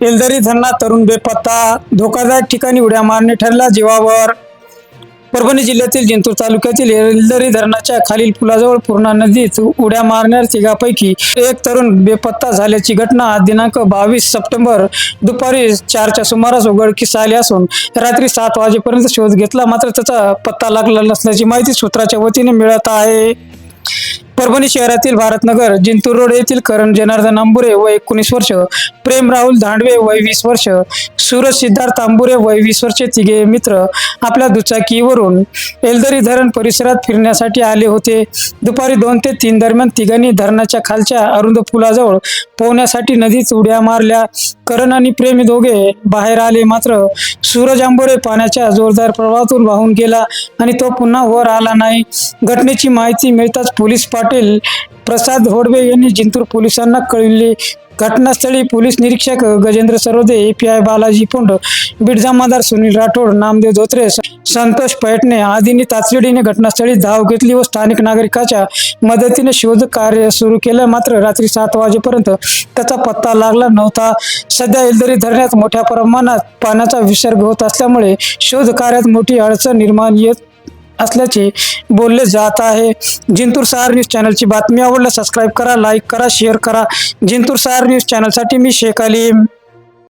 एलदरी धरणात तरुण बेपत्ता धोकादायक ठिकाणी उड्या मारणे ठरला जीवावर. परभणी जिल्ह्यातील जिंतूर तालुक्यातील एलदरी धरणाच्या खालील पुलाजवळ पूर्णा नदीत उड्या मारणाऱ्या तिघापैकी एक तरुण बेपत्ता झाल्याची घटना दिनांक बावीस सप्टेंबर दुपारी चारच्या सुमारास उघडकीस आली असून रात्री सात वाजेपर्यंत शोध घेतला. मात्र त्याचा पत्ता लागला नसल्याची माहिती सूत्राच्या वतीने मिळत आहे. परभणी शहरातील भारतनगर जिंतूर रोड येथील करण जनार्दन आंबुरे वय एकोणीस वर्ष प्रेम राहुल धांडवे वय वीस वर्ष सूरज सिद्धार्थ आंबुरे वय वीस वर्षे तिघे मित्र आपल्या दुचाकीवरून एलदरी धरण परिसरात फिरण्यासाठी आले होते. दुपारी दोन ते तीन दरम्यान तिघांनी धरणाच्या खालच्या अरुंद पुलाजवळ पोहण्यासाठी नदीत उड्या मारल्या. करण आणि प्रेमी दोघे बाहेर आले मात्र सूरज आंबोरे पाण्याच्या जोरदार प्रवाहातून वाहून गेला आणि तो पुन्हा वर आला नाही. घटनेची माहिती मिळताच पोलीस पाटील प्रसाद होडबे यांनी जिंतूर पोलिसांना कळविले. घटनास्थळी पोलीस निरीक्षक गजेंद्र सरोदे एपीआय बालाजी पुंड बीड जमादार सुनील राठोड नामदेव धोत्रे संतोष पैठणे आदींनी तातडीने घटनास्थळी धाव घेतली व स्थानिक नागरिकाच्या मदतीने शोध कार्य सुरू केलं. मात्र रात्री सात वाजेपर्यंत त्याचा पत्ता लागला नव्हता. सध्या एलदरी धरणात मोठ्या प्रमाणात पाण्याचा विसर्ग होत असल्यामुळे शोध कार्यात मोठी अडचण निर्माण येत असल्याचे बोलले जात आहे. जिंतूर सहार न्यूज चॅनलची बातमी आवडल्यास सबस्क्राईब करा लाईक करा शेअर करा. जिंतूर सहार न्यूज चॅनलसाठी मी शेख अलीम.